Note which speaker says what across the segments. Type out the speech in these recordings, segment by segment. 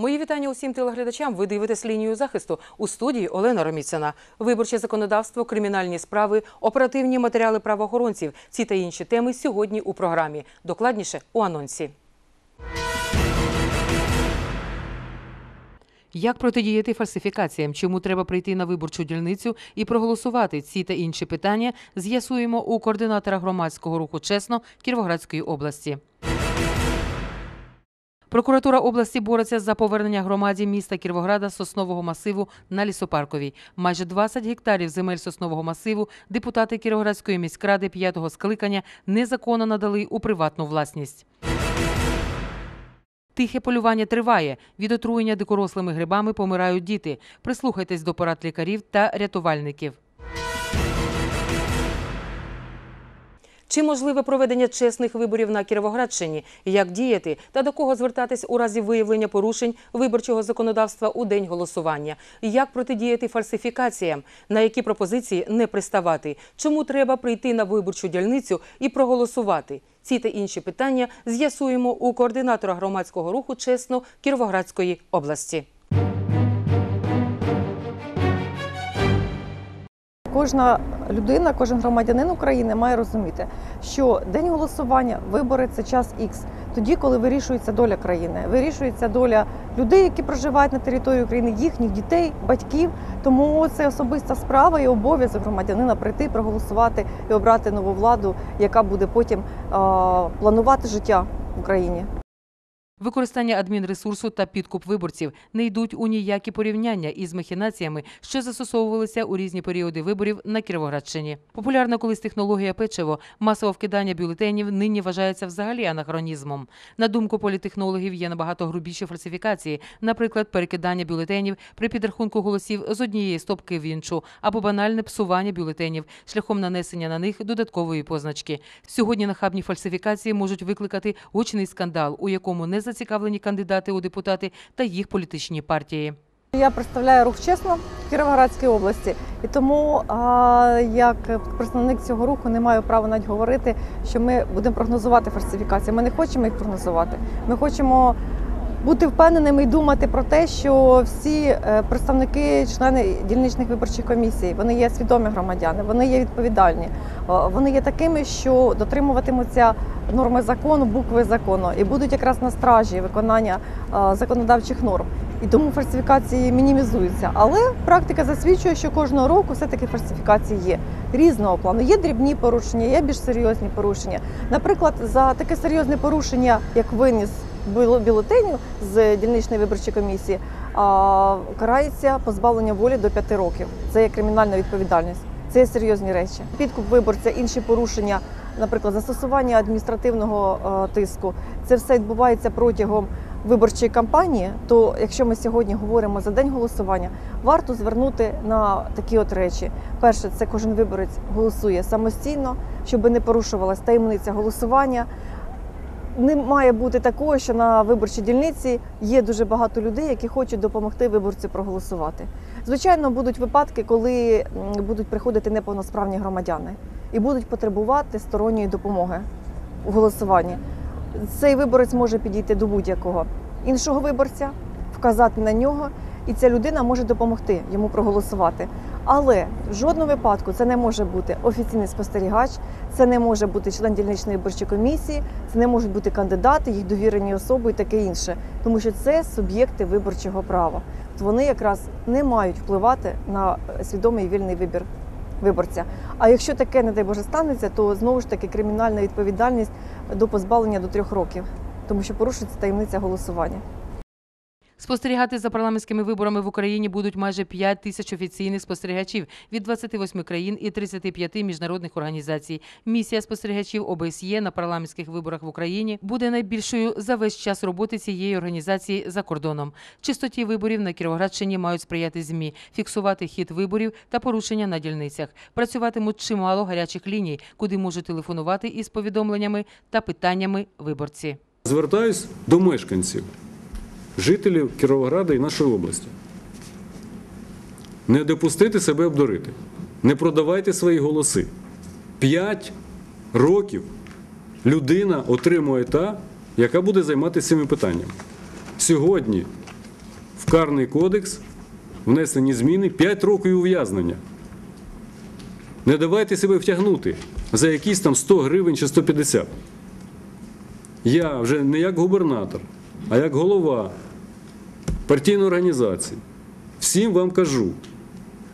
Speaker 1: Мої вітання усім телеглядачам. Ви дивитесь лінію захисту у студії Олена Роміцина. Виборче законодавство, кримінальні справи, оперативні матеріали правоохоронців. Ці та інші теми сьогодні у програмі. Докладніше у анонсі. Як протидіяти фальсифікаціям? Чому треба прийти на виборчу дільницю і проголосувати? Ці та інші питання з'ясуємо у координатора громадського руху чесно Кіровоградської області. Прокуратура області бореться за повернення громаді міста Кіровограда соснового масиву на лісопарковій. Майже 20 гектарів земель соснового масиву депутати Кіровоградської міськради п'ятого скликання незаконно надали у приватну власність. Тихе полювання триває. Від отруєння дикорослими грибами помирають діти. Прислухайтесь до порад лікарів та рятувальників. Чи можливе проведення чесних виборів на Кіровоградщині? Як діяти та до кого звертатись у разі виявлення порушень виборчого законодавства у день голосування? Як протидіяти фальсифікаціям? На які пропозиції не приставати? Чому треба прийти на виборчу дільницю і проголосувати? Ці та інші питання з'ясуємо у координатора громадського руху чесно Кіровоградської області.
Speaker 2: Кожна людина, кожен громадянин України має розуміти, що день голосування, вибори це час Х. Тоді, коли вирішується доля країни, вирішується доля людей, які проживають на території України, їхніх дітей, батьків. Тому це особиста справа і обов'язок громадянина прийти, проголосувати і обрати нову владу, яка буде потім планувати життя в Україні.
Speaker 1: Використання адмінресурсу та підкуп виборців не йдуть у ніякі порівняння із махінаціями, що застосовувалися у різні періоди виборів на Кіровоградщині. Популярна колись технологія печиво, масове вкидання бюлетенів нині вважається взагалі анахронізмом. На думку політехнологів, є набагато грубіші фальсифікації, наприклад, перекидання бюлетенів при підрахунку голосів з однієї стопки в іншу, або банальне псування бюлетенів шляхом нанесення на них додаткової позначки. Сьогодні нахабні фальсифікації можуть викликати гучний скандал, у якому не зацікавлені кандидати у депутати та їх політичні партії.
Speaker 2: Я представляю рух чесно в Кіровоградській області, і тому як представник цього руху не маю права навіть говорити, що ми будемо прогнозувати фальсифікації. Ми не хочемо їх прогнозувати. Ми хочемо бути впевненими і думати про те, що всі е, представники, члени дільничних виборчих комісій, вони є свідомі громадяни, вони є відповідальні, вони є такими, що дотримуватимуться норми закону, букви закону, і будуть якраз на стражі виконання е, законодавчих норм. І тому фальсифікації мінімізуються. Але практика засвідчує, що кожного року все-таки фальсифікації є різного плану. Є дрібні порушення, є більш серйозні порушення. Наприклад, за таке серйозне порушення, як виніс бюле- бюлетеню з дільничної виборчої комісії, карається позбавлення волі до 5 років. Це є кримінальна відповідальність. Це є серйозні речі. Підкуп виборця, інші порушення, наприклад, застосування адміністративного е, тиску. Це все відбувається протягом виборчої кампанії. То якщо ми сьогодні говоримо за день голосування, варто звернути на такі от речі. Перше, це кожен виборець голосує самостійно, щоб не порушувалась таємниця голосування. Не має бути такого, що на виборчій дільниці є дуже багато людей, які хочуть допомогти виборцю проголосувати. Звичайно, будуть випадки, коли будуть приходити неповносправні громадяни і будуть потребувати сторонньої допомоги у голосуванні. Цей виборець може підійти до будь-якого іншого виборця, вказати на нього, і ця людина може допомогти йому проголосувати. Але в жодному випадку це не може бути офіційний спостерігач, це не може бути член дільничної виборчої комісії, це не можуть бути кандидати, їх довірені особи і таке інше, тому що це суб'єкти виборчого права. От вони якраз не мають впливати на е, свідомий вільний вибір виборця. А якщо таке, не дай Боже, станеться, то знову ж таки кримінальна відповідальність до позбавлення до трьох років, тому що порушується таємниця голосування.
Speaker 1: Спостерігати за парламентськими виборами в Україні будуть майже 5 тисяч офіційних спостерігачів від 28 країн і 35 міжнародних організацій. Місія спостерігачів ОБСЄ на парламентських виборах в Україні буде найбільшою за весь час роботи цієї організації за кордоном. Чистоті виборів на Кіровоградщині мають сприяти змі, фіксувати хід виборів та порушення на дільницях. Працюватимуть чимало гарячих ліній, куди можуть телефонувати із повідомленнями та питаннями виборці.
Speaker 3: Звертаюсь до мешканців, жителів Кіровограда і нашої області. Не допустити себе обдурити. Не продавайте свої голоси. П'ять років людина отримує та, яка буде займатися цими питаннями. Сьогодні в Карний кодекс внесені зміни 5 років ув'язнення. Не давайте себе втягнути за якісь там 100 гривень чи 150. Я вже не як губернатор, а як голова партійної організації. Всім вам кажу,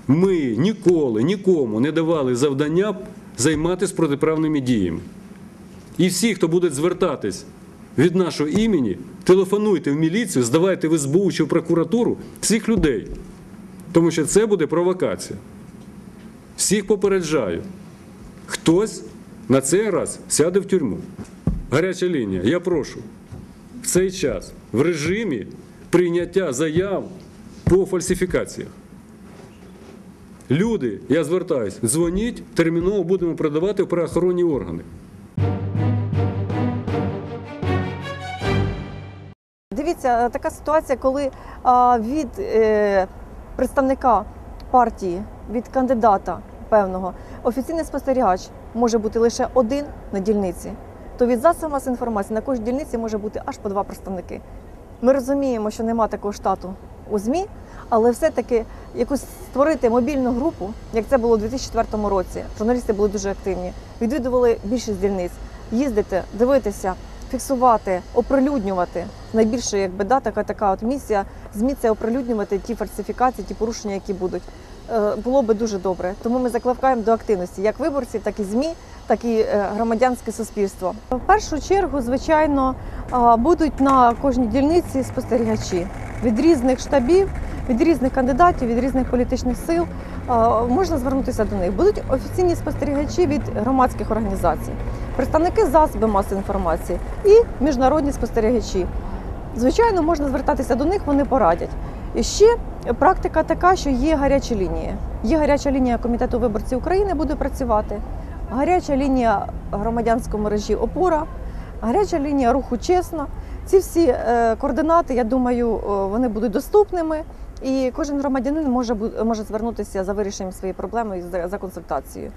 Speaker 3: ми ніколи нікому не давали завдання займатися протиправними діями. І всі, хто буде звертатись від нашого імені, телефонуйте в міліцію, здавайте в СБУ чи в прокуратуру всіх людей. Тому що це буде провокація. Всіх попереджаю. Хтось на цей раз сяде в тюрму. Гаряча лінія, я прошу в цей час в режимі прийняття заяв по фальсифікаціях. Люди, я звертаюсь, дзвоніть, терміново будемо передавати в правоохоронні органи.
Speaker 2: Дивіться, така ситуація, коли а, від е, представника партії, від кандидата певного, офіційний спостерігач може бути лише один на дільниці, то від засобів масової інформації на кожній дільниці може бути аж по два представники. Ми розуміємо, що нема такого штату у ЗМІ, але все-таки якусь створити мобільну групу, як це було у 2004 році. Журналісти були дуже активні, відвідували більшість дільниць, їздити, дивитися, фіксувати, оприлюднювати. Найбільше, якби да, така така от місія ЗМІ це оприлюднювати ті фальсифікації, ті порушення, які будуть. Е, Було би дуже добре. Тому ми закликаємо до активності як виборців, так і ЗМІ, так і е, громадянське суспільство. В першу чергу, звичайно, будуть на кожній дільниці спостерігачі від різних штабів, від різних кандидатів, від різних політичних сил. Можна звернутися до них. Будуть офіційні спостерігачі від громадських організацій, представники засобів масової інформації і міжнародні спостерігачі. Звичайно, можна звертатися до них, вони порадять. Ще практика така, що є гарячі лінії. Є гаряча лінія Комітету виборців України, буде працювати. Гаряча лінія громадянської мережі Опора, гаряча лінія руху чесно. Ці всі е, координати, я думаю, е, вони будуть доступними, і кожен громадянин може може звернутися за вирішенням своєї проблеми за консультацією.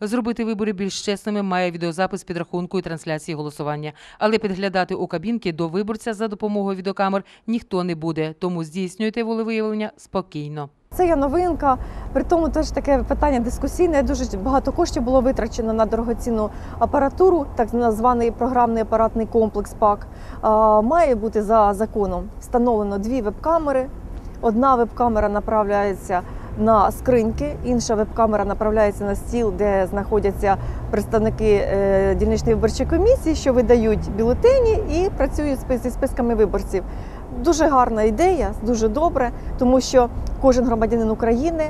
Speaker 1: Зробити вибори більш чесними має відеозапис підрахунку і трансляції голосування. Але підглядати у кабінки до виборця за допомогою відеокамер ніхто не буде, тому здійснюйте волевиявлення спокійно.
Speaker 2: Це є новинка. При тому теж таке питання дискусійне. Дуже багато коштів було витрачено на дорогоцінну апаратуру, так званий програмний апаратний комплекс ПАК. Має бути за законом встановлено дві веб-камери. Одна веб-камера направляється на скриньки, інша веб-камера направляється на стіл, де знаходяться представники е, дільничної виборчої комісії, що видають бюлетені і працюють зі списками виборців. Дуже гарна ідея, дуже добре, тому що кожен громадянин України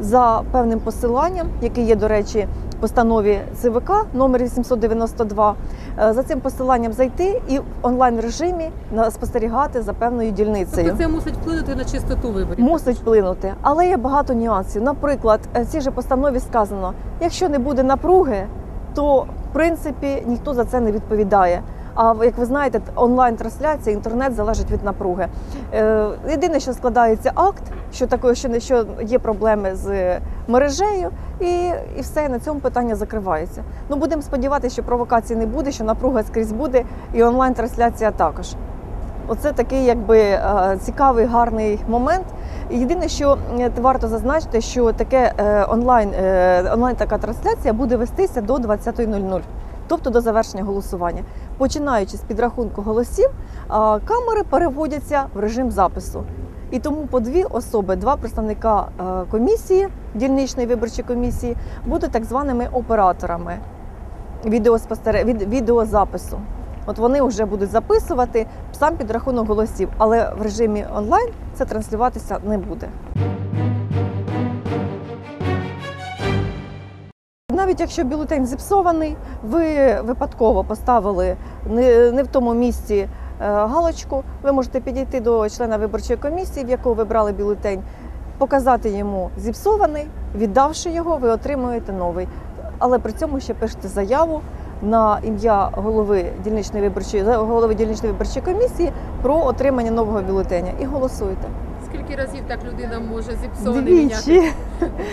Speaker 2: за певним посиланням, яке є, до речі, постанові ЦВК номер 892, е, за цим посиланням зайти і в онлайн режимі спостерігати за певною дільницею.
Speaker 1: Тобто це мусить вплинути на чистоту виборів.
Speaker 2: Мусить вплинути, але є багато нюансів. Наприклад, е, в цій же постанові сказано: якщо не буде напруги, то в принципі ніхто за це не відповідає. А як ви знаєте, онлайн-трансляція, інтернет залежить від напруги. Е, Єдине, що складається акт, що такое, що не що є проблеми з мережею, і, і все на цьому питання закривається. Ну будемо сподіватися, що провокацій не буде, що напруга скрізь буде, і онлайн-трансляція також. Оце такий якби е, цікавий гарний момент. Єдине, що варто зазначити, що таке е, онлайн, онлайн така трансляція буде вестися до 20.00, тобто до завершення голосування. Починаючи з підрахунку голосів, камери переводяться в режим запису. І тому по дві особи, два представника е, комісії, дільничної виборчої комісії, будуть так званими операторами відеозапису. От вони вже будуть записувати сам підрахунок голосів, але в режимі онлайн це транслюватися не буде. Навіть якщо бюлетень зіпсований, ви випадково поставили не, в тому місці е, галочку, ви можете підійти до члена виборчої комісії, в якого ви брали бюлетень, показати йому зіпсований, віддавши його, ви отримуєте новий. Але при цьому ще пишете заяву на ім'я голови дільничної виборчої голови дільничної виборчої комісії про отримання нового бюлетеня і голосуєте.
Speaker 1: Скільки
Speaker 4: разів так людина може зіпсований міняти?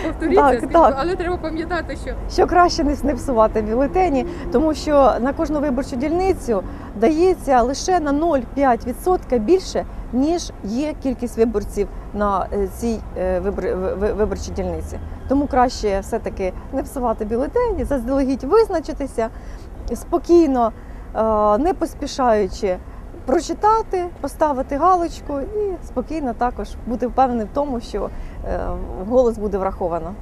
Speaker 4: Повторіться,
Speaker 2: Так, так.
Speaker 4: але треба пам'ятати, що
Speaker 2: що краще не псувати бюлетені, тому що на кожну виборчу дільницю дається лише на 0,5% більше, ніж є кількість виборців на е, цій е, вибор- ви- ви- виборчій дільниці. Тому краще все-таки не псувати бюлетені, заздалегідь визначитися спокійно, е, не поспішаючи. Прочитати, поставити галочку і спокійно також бути впевнений в тому, що е, голос буде враховано.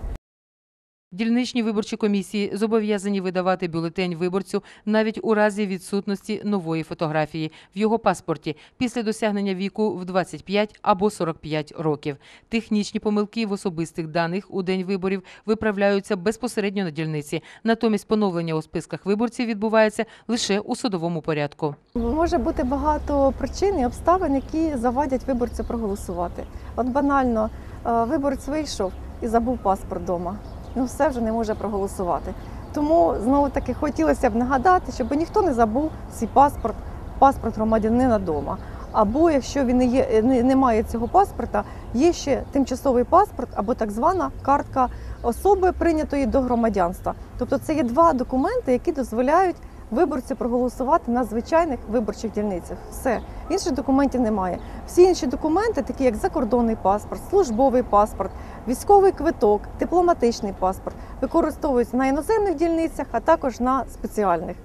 Speaker 1: Дільничні виборчі комісії зобов'язані видавати бюлетень виборцю навіть у разі відсутності нової фотографії в його паспорті після досягнення віку в 25 або 45 років. Технічні помилки в особистих даних у день виборів виправляються безпосередньо на дільниці. Натомість поновлення у списках виборців відбувається лише у судовому порядку.
Speaker 2: Може бути багато причин і обставин, які завадять виборця проголосувати. От банально е, виборець вийшов і забув паспорт вдома. Ну все вже не може проголосувати. Тому знову таки хотілося б нагадати, щоб ніхто не забув свій паспорт, паспорт громадянина вдома. Або якщо він не, є, не, не має цього паспорта, є ще тимчасовий паспорт або так звана картка особи, прийнятої до громадянства. Тобто це є два документи, які дозволяють виборцю проголосувати на звичайних виборчих дільницях. Все інших документів немає. Всі інші документи, такі як закордонний паспорт, службовий паспорт, військовий квиток, дипломатичний паспорт, використовуються на іноземних дільницях, а також на спеціальних.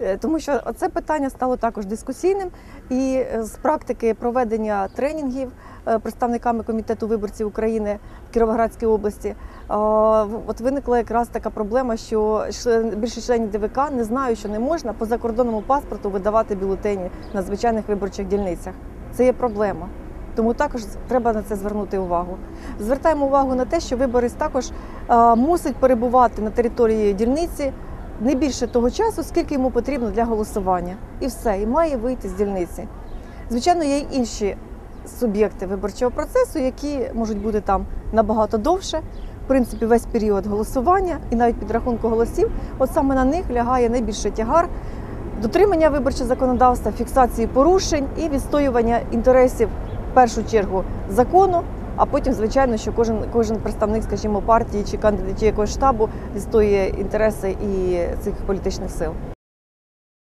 Speaker 2: Е, Тому що це питання стало також дискусійним, і е, з практики проведення тренінгів е, представниками комітету виборців України в Кіровоградській області, от виникла якраз така проблема, що більшість членів ДВК не знають, що не можна по закордонному паспорту видавати бюлетені на звичайних виборчих дільницях. Це є проблема. Тому також треба на це звернути увагу. Звертаємо увагу на те, що виборець також мусить перебувати на території дільниці не більше того часу, скільки йому потрібно для голосування. І все, і має вийти з дільниці. Звичайно, є й інші суб'єкти виборчого процесу, які можуть бути там набагато довше. В принципі, весь період голосування і навіть підрахунку голосів, от саме на них лягає найбільший тягар дотримання виборчого законодавства, фіксації порушень і відстоювання інтересів в першу чергу закону. А потім, звичайно, що кожен кожен представник, скажімо, партії чи кандидат чи якогось штабу відстоює інтереси і цих політичних сил.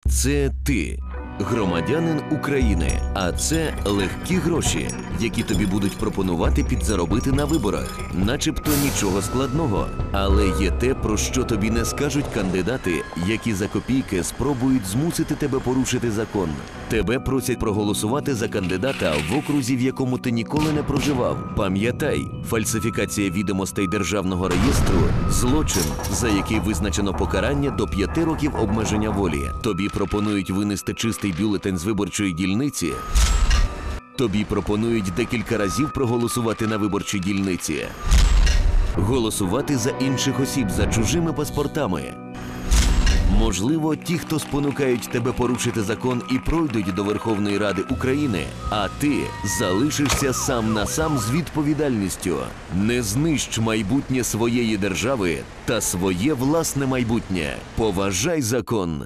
Speaker 5: Це ти, громадянин України. А це легкі гроші, які тобі будуть пропонувати підзаробити на виборах, начебто нічого складного. Але є те, про що тобі не скажуть кандидати, які за копійки спробують змусити тебе порушити закон. Тебе просять проголосувати за кандидата в окрузі, в якому ти ніколи не проживав. Пам'ятай, фальсифікація відомостей державного реєстру злочин, за який визначено покарання до п'яти років обмеження волі. Тобі пропонують винести чистий бюлетень з виборчої дільниці. Тобі пропонують декілька разів проголосувати на виборчій дільниці. Голосувати за інших осіб за чужими паспортами. Можливо, ті, хто спонукають тебе порушити закон і пройдуть до Верховної Ради України, а ти залишишся сам на сам з відповідальністю. Не знищ майбутнє своєї держави та своє власне майбутнє. Поважай закон.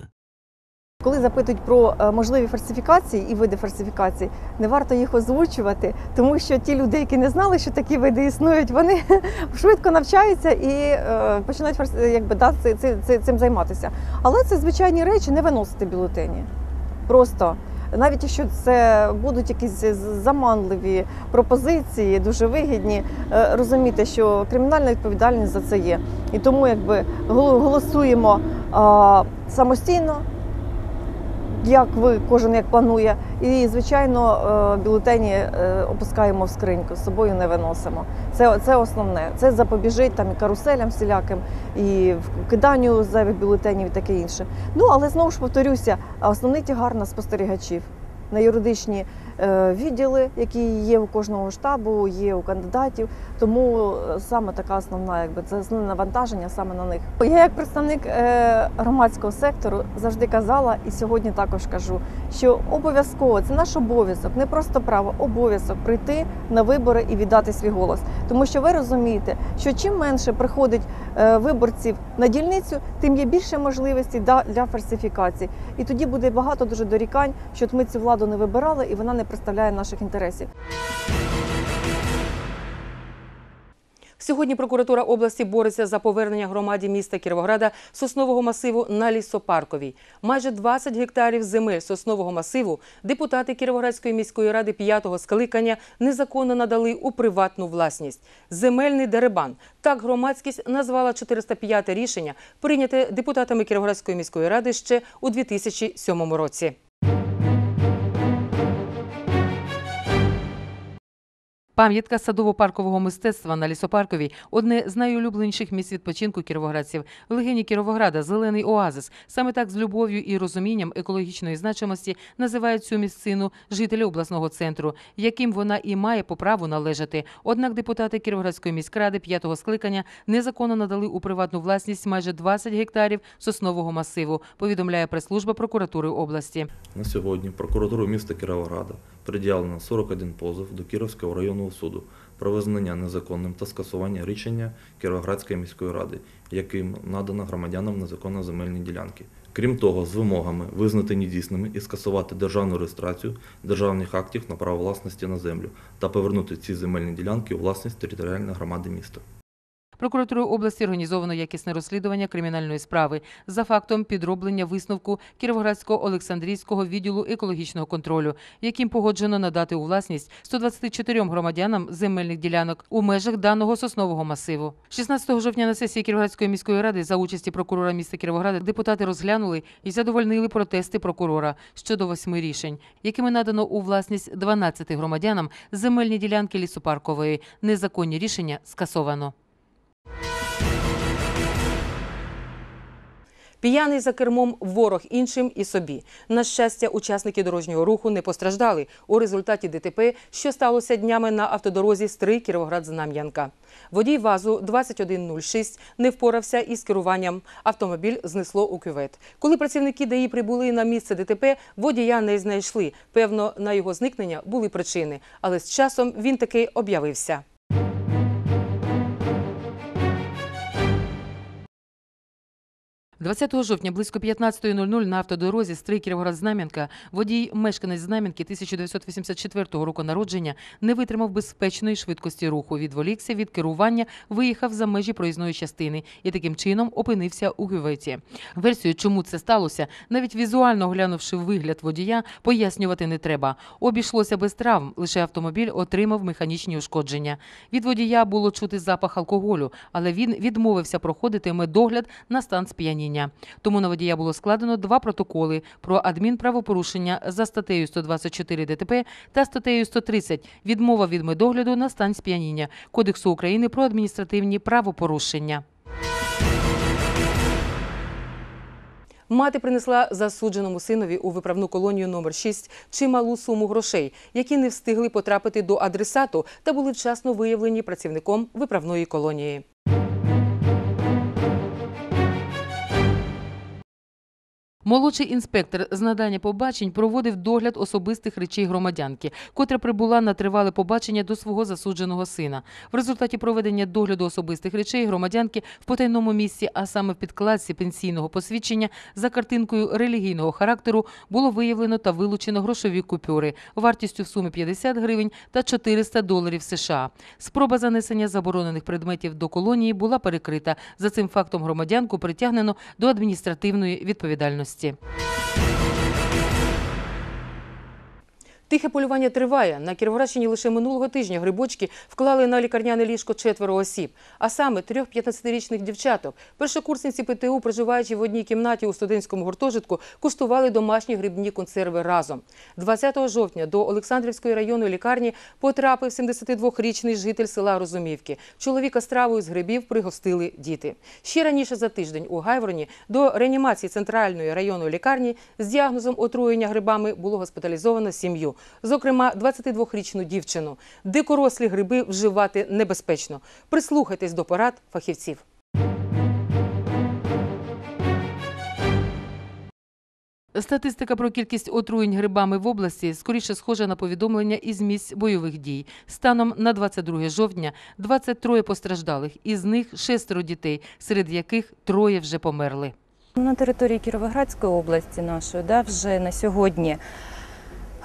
Speaker 2: Коли запитують про е, можливі фальсифікації і види фальсифікацій, не варто їх озвучувати, тому що ті люди, які не знали, що такі види існують, вони швидко навчаються і е, починають фальс- якби, да, ци- ци- ци- цим займатися. Але це звичайні речі не виносити бюлетені. Просто. Навіть якщо це будуть якісь заманливі пропозиції, дуже вигідні, е, розумійте, що кримінальна відповідальність за це є. І тому якби голо- голосуємо самостійно, як ви кожен як планує. І звичайно, е, бюлетені е, опускаємо в скриньку, з собою не виносимо. Це, це основне. Це запобіжить там і каруселям всіляким, і вкиданню зайвих бюлетенів і таке інше. Ну але знову ж повторюся, основний тягар на спостерігачів. На юридичні е, відділи, які є у кожного штабу, є у кандидатів. Тому е, саме така основна, якби це основне навантаження саме на них. Я як представник е, громадського сектору завжди казала і сьогодні також кажу, що обов'язково це наш обов'язок, не просто право, обов'язок прийти на вибори і віддати свій голос. Тому що ви розумієте, що чим менше приходить е, виборців на дільницю, тим є більше можливостей для фальсифікацій. І тоді буде багато дуже дорікань, що ми цю владу не вибирали і вона не представляє наших інтересів.
Speaker 1: Сьогодні прокуратура області бореться за повернення громаді міста Кіровограда соснового масиву на лісопарковій. Майже 20 гектарів земель соснового масиву депутати Кіровоградської міської ради п'ятого скликання незаконно надали у приватну власність. Земельний деребан. Так громадськість назвала 405 рішення, прийняте депутатами Кіровоградської міської ради ще у 2007 році. Пам'ятка садово-паркового мистецтва на лісопарковій одне з найулюбленіших місць відпочинку кіровоградців. В легені Кіровограда зелений оазис. Саме так з любов'ю і розумінням екологічної значимості називають цю місцину жителі обласного центру, яким вона і має по праву належати. Однак депутати Кіровоградської міськради п'ятого скликання незаконно надали у приватну власність майже 20 гектарів соснового масиву. Повідомляє прес-служба прокуратури області.
Speaker 6: На сьогодні прокуратурою міста Кіровограда пред'явлено 41 позов до Кіровського районного суду про визнання незаконним та скасування рішення Кіровоградської міської ради, яким надано громадянам незаконно земельні ділянки. Крім того, з вимогами визнати недійсними і скасувати державну реєстрацію державних актів на право власності на землю та повернути ці земельні ділянки у власність територіальної громади міста.
Speaker 1: Прокуратурою області організовано якісне розслідування кримінальної справи за фактом підроблення висновку Кіровоградського Олександрійського відділу екологічного контролю, яким погоджено надати у власність 124 громадянам земельних ділянок у межах даного соснового масиву. 16 жовтня на сесії Кіровоградської міської ради за участі прокурора міста Кіровограда депутати розглянули і задовольнили протести прокурора щодо восьми рішень, якими надано у власність 12 громадянам земельні ділянки лісопаркової. Незаконні рішення скасовано. П'яний за кермом ворог іншим і собі. На щастя, учасники дорожнього руху не постраждали у результаті ДТП, що сталося днями на автодорозі Стрий Кіровоград-Знам'янка. Водій ВАЗу 2106 не впорався із керуванням. Автомобіль знесло у кювет. Коли працівники ДАІ прибули на місце ДТП, водія не знайшли. Певно, на його зникнення були причини, але з часом він таки об'явився. – 20 жовтня близько 15.00 на автодорозі Стрий Кіровоград-Знам'янка водій, мешканець Знам'янки 1984 року народження, не витримав безпечної швидкості руху, відволікся від керування, виїхав за межі проїзної частини і таким чином опинився у гюветі. Версію, чому це сталося, навіть візуально оглянувши вигляд водія, пояснювати не треба. Обійшлося без травм, лише автомобіль отримав механічні ушкодження. Від водія було чути запах алкоголю, але він відмовився проходити медогляд на стан сп'яніння. Тому на водія було складено два протоколи про адмінправопорушення за статтею 124 ДТП та статтею 130 відмова від медогляду на стан сп'яніння Кодексу України про адміністративні правопорушення. Мати принесла засудженому синові у виправну колонію номер 6 чималу суму грошей, які не встигли потрапити до адресату та були вчасно виявлені працівником виправної колонії. Молодший інспектор з надання побачень проводив догляд особистих речей громадянки, котра прибула на тривале побачення до свого засудженого сина. В результаті проведення догляду особистих речей громадянки в потайному місці, а саме в підкладці пенсійного посвідчення за картинкою релігійного характеру, було виявлено та вилучено грошові купюри вартістю в сумі 50 гривень та 400 доларів США. Спроба занесення заборонених предметів до колонії була перекрита. За цим фактом громадянку притягнено до адміністративної відповідальності області. Тихе полювання триває. На Кіровоградщині лише минулого тижня грибочки вклали на лікарняне ліжко четверо осіб, а саме трьох 15-річних дівчаток. Першокурсниці ПТУ, проживаючи в одній кімнаті у студентському гуртожитку, куштували домашні грибні консерви разом. 20 жовтня до Олександрівської районної лікарні потрапив 72-річний житель села Розумівки. Чоловіка стравою з грибів пригостили діти. Ще раніше за тиждень у Гайвороні до реанімації центральної районної лікарні з діагнозом отруєння грибами було госпіталізовано сім'ю зокрема 22-річну дівчину. Дикорослі гриби вживати небезпечно. Прислухайтесь до порад фахівців. Статистика про кількість отруєнь грибами в області скоріше схожа на повідомлення із місць бойових дій. Станом на 22 жовтня 23 постраждалих, із них шестеро дітей, серед яких троє вже померли.
Speaker 7: На території Кіровоградської області нашої да, вже на сьогодні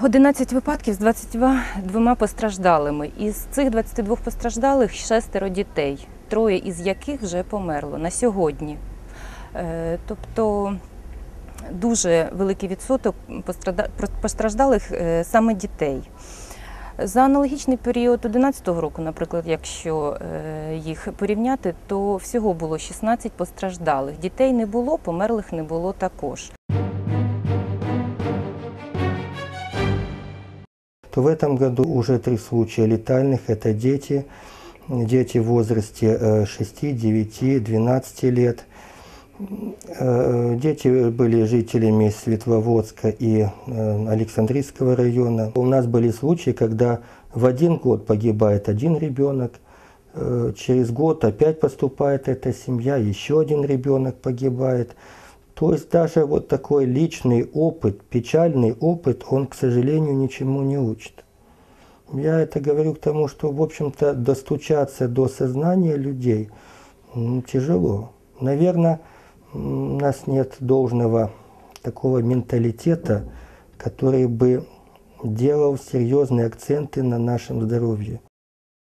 Speaker 7: 11 випадків з 22 постраждалими. Із цих 22 постраждалих шестеро дітей, троє із яких вже померло на сьогодні. Е, Тобто дуже великий відсоток постраждалих е, саме дітей. За аналогічний період 2011 року, наприклад, якщо е, їх порівняти, то всього було 16 постраждалих. Дітей не було, померлих не було також.
Speaker 8: В этом году уже три случая летальных. Это дети, дети в возрасте э, 6, 9, 12 лет. Э, Дети были жителями Светловодска и э, Александрийского района. У нас были случаи, когда в один год погибает один ребенок, э, через год опять поступает эта семья, еще один ребенок погибает. То есть даже вот такой личный опыт, печальный опыт, он, к сожалению, ничему не учит. Я это говорю к тому, что, в общем-то, достучаться до сознания людей м, тяжело. Наверное, у нас нет должного такого менталитета, который бы делал серьезные акценты на нашем здоровье.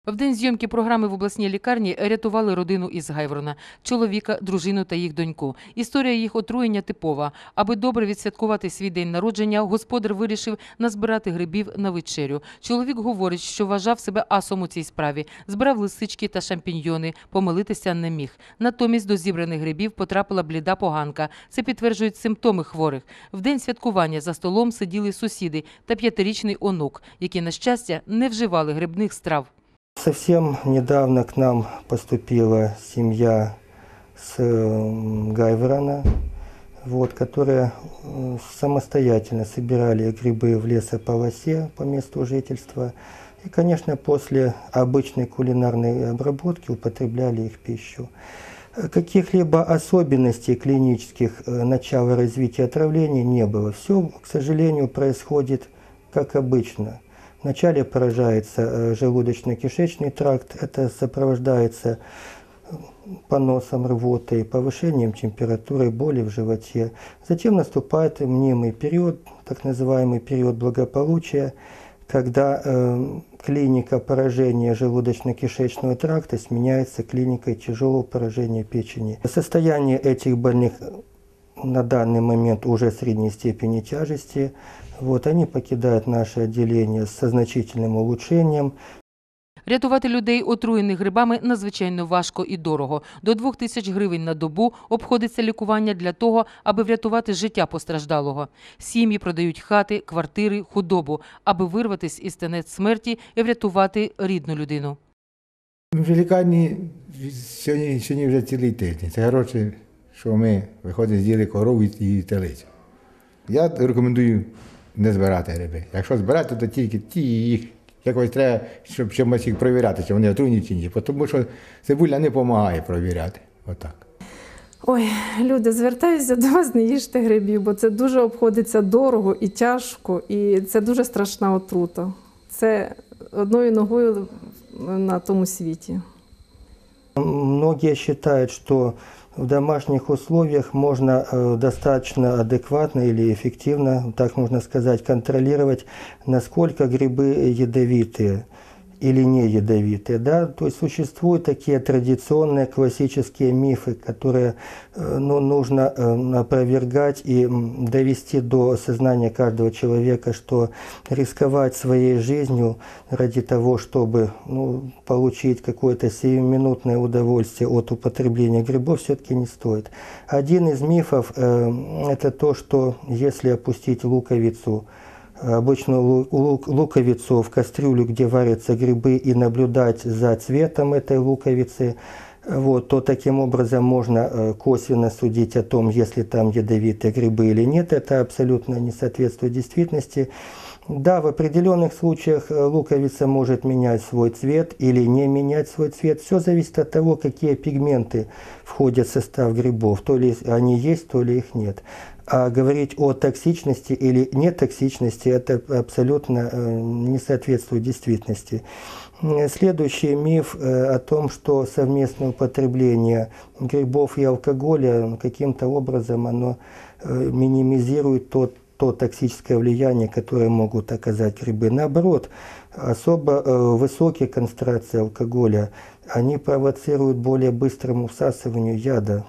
Speaker 1: В день зйомки програми в обласній лікарні рятували родину із Гайворона – чоловіка, дружину та їх доньку. Історія їх отруєння типова. Аби добре відсвяткувати свій день народження, господар вирішив назбирати грибів на вечерю. Чоловік говорить, що вважав себе асом у цій справі. Збирав лисички та шампіньйони, помилитися не міг. Натомість до зібраних грибів потрапила бліда поганка. Це підтверджують симптоми хворих. В день святкування за столом сиділи сусіди та п'ятирічний онук, які, на щастя, не вживали грибних страв.
Speaker 8: Совсем недавно к нам поступила семья с э, Гайворона, вот, которая э, самостоятельно собирали грибы в лесополосе по месту жительства. И, конечно, после обычной кулинарной обработки употребляли их пищу. Каких-либо особенностей клинических э, начала развития отравления не было. Все, к сожалению, происходит как обычно. Вначале поражается э, желудочно-кишечный тракт, это сопровождается поносом, рвотой, повышением температуры, боли в животе. Затем наступает мнимый период, так называемый период благополучия, когда э, клиника поражения желудочно-кишечного тракта сменяется клиникой тяжелого поражения печени. Состояние этих больных на данный момент уже средней степени тяжести. Вот, они покидают наше отделение со значительным улучшением.
Speaker 1: Рятувати людей, отруєних грибами, надзвичайно важко і дорого. До двох тисяч гривень на добу обходиться лікування для того, аби врятувати життя постраждалого. Сім'ї продають хати, квартири, худобу, аби вирватися із тенет смерті і врятувати рідну людину.
Speaker 9: В лікарні сьогодні, сьогодні вже цілий тиждень. Це коротше, що ми виходить, з'їли корову і телицю. Я рекомендую не збирати гриби. Якщо збирати, то тільки ті їх якось треба, щоб чимось їх перевіряти, чи вони отруйні чи ні. Тому що цибуля не допомагає перевіряти. Отак.
Speaker 4: Ой, люди, звертаюся до вас, не їжте грибів, бо це дуже обходиться дорого і тяжко, і це дуже страшна отрута. Це одною ногою на тому світі.
Speaker 8: Многие считают, что в домашних условиях можно э, достаточно адекватно или эффективно, так можно сказать, контролировать, насколько грибы ядовитые Или не ядовитые. Да? То есть существуют такие традиционные классические мифы, которые э, ну, нужно э, опровергать и довести до сознания каждого человека, что рисковать своей жизнью ради того, чтобы ну, получить какое-то сиюминутное удовольствие от употребления грибов, все-таки не стоит. Один из мифов э, это то, что если опустить луковицу обычную лу- лук- луковицу в кастрюлю, где варятся грибы, и наблюдать за цветом этой луковицы, вот, то таким образом можно э, косвенно судить о том, если там ядовитые грибы или нет. Это абсолютно не соответствует действительности. Да, в определенных случаях э, луковица может менять свой цвет или не менять свой цвет. Все зависит от того, какие пигменты входят в состав грибов. То ли они есть, то ли их нет. А говорить о токсичности или нетоксичности, это абсолютно э, не соответствует действительности. Следующий миф э, о том, что совместное употребление грибов и алкоголя каким-то образом оно э, минимизирует тот то токсическое влияние, которое могут оказать грибы. Наоборот, особо высокие концентрации алкоголя, они провоцируют более быстрому всасыванию яда.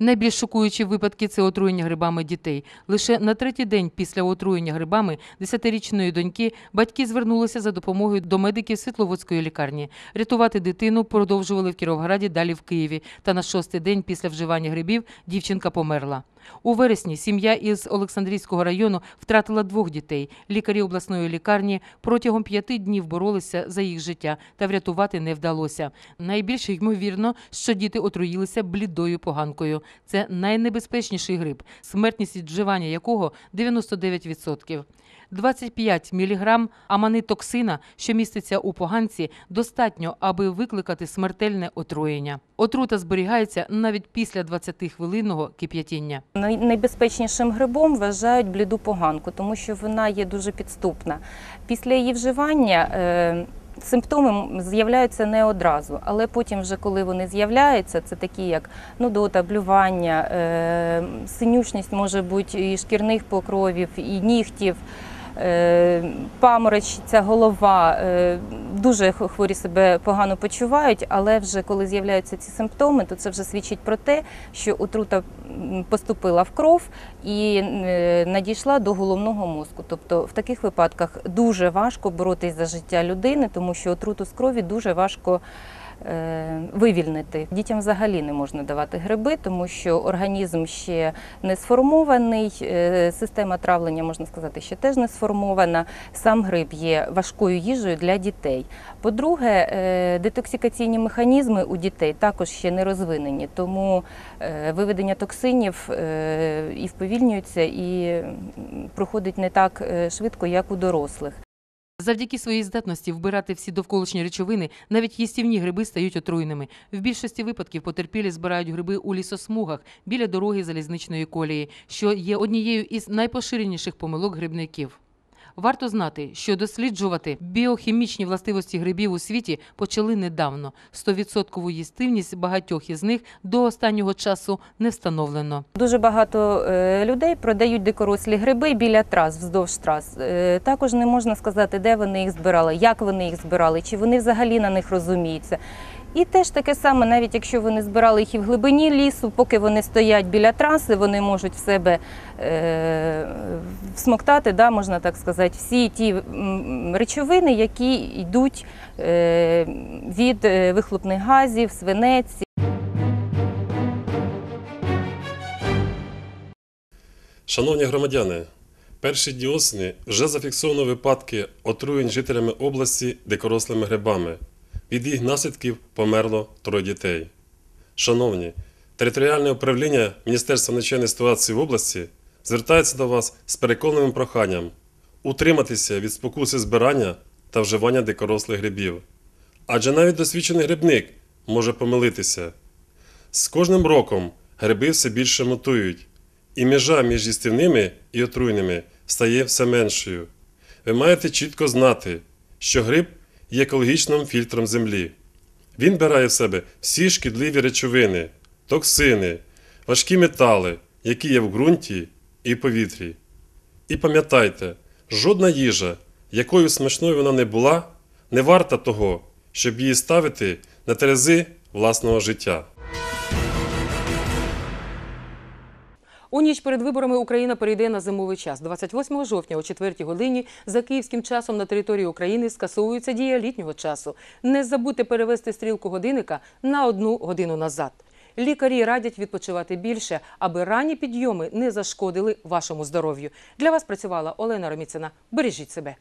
Speaker 1: Найбільш шокуючі випадки це отруєння грибами дітей. Лише на третій день після отруєння грибами 10-річної доньки батьки звернулися за допомогою до медиків Світловодської лікарні. Рятувати дитину продовжували в Кіровграді, далі в Києві. Та на шостий день після вживання грибів дівчинка померла. У вересні сім'я із Олександрійського району втратила двох дітей. Лікарі обласної лікарні протягом п'яти днів боролися за їх життя, та врятувати не вдалося. Найбільше ймовірно, що діти отруїлися блідою поганкою. Це найнебезпечніший гриб, смертність від вживання якого 99%. 25 мг аманитоксина, що міститься у поганці, достатньо, аби викликати смертельне отруєння. Отрута зберігається навіть після 20-хвилинного кип'ятіння.
Speaker 7: Най- Найбезпечнішим грибом вважають бліду поганку, тому що вона є дуже підступна. Після її вживання е, симптоми з'являються не одразу, але потім, вже коли вони з'являються, це такі як нудота, блювання, е, синючність може бути і шкірних покровів, і нігтів. Е, Паморочиться голова, е, дуже хворі себе погано почувають, але вже коли з'являються ці симптоми, то це вже свідчить про те, що отрута поступила в кров і е, надійшла до головного мозку. Тобто в таких випадках дуже важко боротись за життя людини, тому що отруту з крові дуже важко вивільнити. Дітям взагалі не можна давати гриби, тому що організм ще не сформований, е, система травлення, можна сказати, ще теж не сформована. Сам гриб є важкою їжею для дітей. По-друге, е, детоксикаційні механізми у дітей також ще не розвинені, тому е, виведення токсинів е, і вповільнюється, і проходить не так е, швидко, як у дорослих.
Speaker 1: Завдяки своїй здатності вбирати всі довколишні речовини, навіть їстівні гриби стають отруйними. В більшості випадків потерпілі збирають гриби у лісосмугах біля дороги залізничної колії, що є однією із найпоширеніших помилок грибників. Варто знати, що досліджувати біохімічні властивості грибів у світі почали недавно. 100% їстивність багатьох із них до останнього часу не встановлено.
Speaker 7: Дуже багато е, людей продають дикорослі гриби біля трас, вздовж трас. Е, Також не можна сказати, де вони їх збирали, як вони їх збирали, чи вони взагалі на них розуміються. І теж таке саме, навіть якщо вони збирали їх і в глибині лісу, поки вони стоять біля траси, вони можуть в себе е, всмоктати, да, можна так сказати, всі ті речовини, які йдуть е, від е, вихлопних газів, свинець,
Speaker 10: Шановні громадяни, перші дні осені вже зафіксовано випадки отруєнь жителями області дикорослими грибами. Від їх наслідків померло троє дітей. Шановні, територіальне управління Міністерства надзвичайної ситуації в області звертається до вас з переконливим проханням утриматися від спокуси збирання та вживання дикорослих грибів. Адже навіть досвідчений грибник може помилитися. З кожним роком гриби все більше мутують, і межа між їстівними і отруйними стає все меншою. Ви маєте чітко знати, що гриб є екологічним фільтром землі. Він бирає в себе всі шкідливі речовини, токсини, важкі метали, які є в ґрунті і повітрі. І пам'ятайте, жодна їжа, якою смачною вона не була, не варта того, щоб її ставити на терези власного життя.
Speaker 1: У ніч перед виборами Україна перейде на зимовий час. 28 жовтня о 4 годині за київським часом на території України скасовується дія літнього часу. Не забудьте перевести стрілку годинника на одну годину назад. Лікарі радять відпочивати більше, аби ранні підйоми не зашкодили вашому здоров'ю. Для вас працювала Олена Роміцина. Бережіть себе.